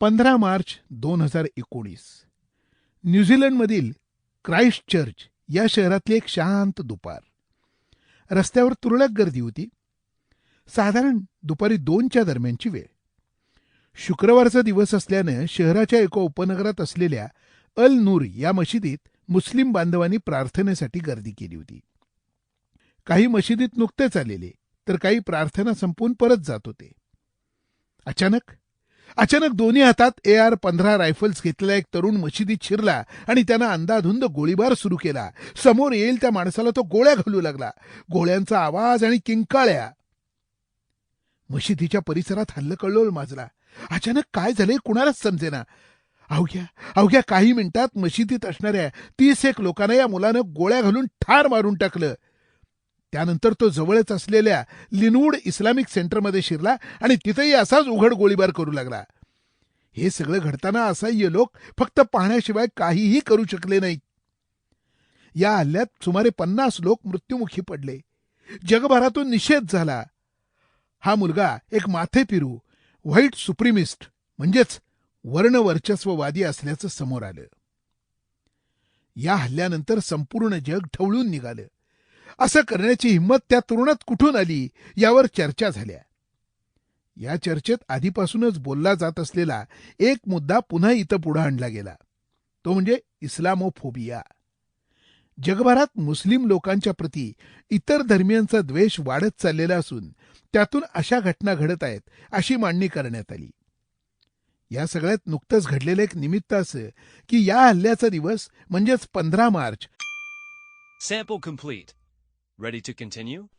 पंधरा मार्च दोन हजार एकोणीस. न्यूझीलंडमधील क्राईस्ट चर्च या शहरातली एक शांत दुपार. रस्त्यावर तुरळक गर्दी होती. साधारण दुपारी दोनच्या दरम्यानची वेळ. शुक्रवारचा दिवस असल्यानं शहराच्या एका उपनगरात असलेल्या अल नूर या मशिदीत मुस्लिम बांधवांनी प्रार्थनेसाठी गर्दी केली होती. काही मशिदीत नुकतेच आलेले तर काही प्रार्थना संपवून परत जात होते. अचानक अचानक दोन्ही हातात ए आर पंधरा रायफल्स घेतलेला एक तरुण मशिदीत शिरला आणि त्यानं अंदाधुंद गोळीबार सुरू केला. समोर येईल त्या माणसाला तो गोळ्या घालू लागला. गोळ्यांचा आवाज आणि किंकाळ्या. मशिदीच्या परिसरात हल्लकल्लोळ माजला. अचानक काय झाले कुणालाच समजेना. अवघ्या अवघ्या काही मिनिटात मशिदीत असणाऱ्या तीस एक लोकांना या मुलानं गोळ्या घालून ठार मारून टाकलं. त्यानंतर तो जवळच असलेल्या लिनवूड इस्लामिक सेंटरमध्ये शिरला आणि तिथेही असाच उघड गोळीबार करू लागला. हे सगळं घडताना असह्य लोक फक्त पाहण्याशिवाय काहीही करू शकले नाहीत. या हल्ल्यात सुमारे पन्नास लोक मृत्युमुखी पडले. जगभरातून निषेध झाला. हा मुलगा एक माथेपिरू व्हाईट सुप्रीमिस्ट म्हणजेच वर्णवर्चस्ववादी असल्याचं समोर आलं. या हल्ल्यानंतर संपूर्ण जग ठवळून निघालं. असं करण्याची हिंमत त्या तरुणात कुठून आली यावर चर्चा झाल्या. या चर्चेत आधीपासूनच बोलला जात असलेला एक मुद्दा पुन्हा इथं पुढे आणला गेला. तो म्हणजे इस्लामोफोबिया. जगभरात मुस्लिम लोकांच्या प्रती इतर धर्मियांचा द्वेष वाढत चाललेला असून त्यातून अशा घटना घडत आहेत अशी मांडणी करण्यात आली. या सगळ्यात नुकतंच घडलेलं एक निमित्त असं की या हल्ल्याचा दिवस म्हणजेच पंधरा March. Sample complete Ready to continue?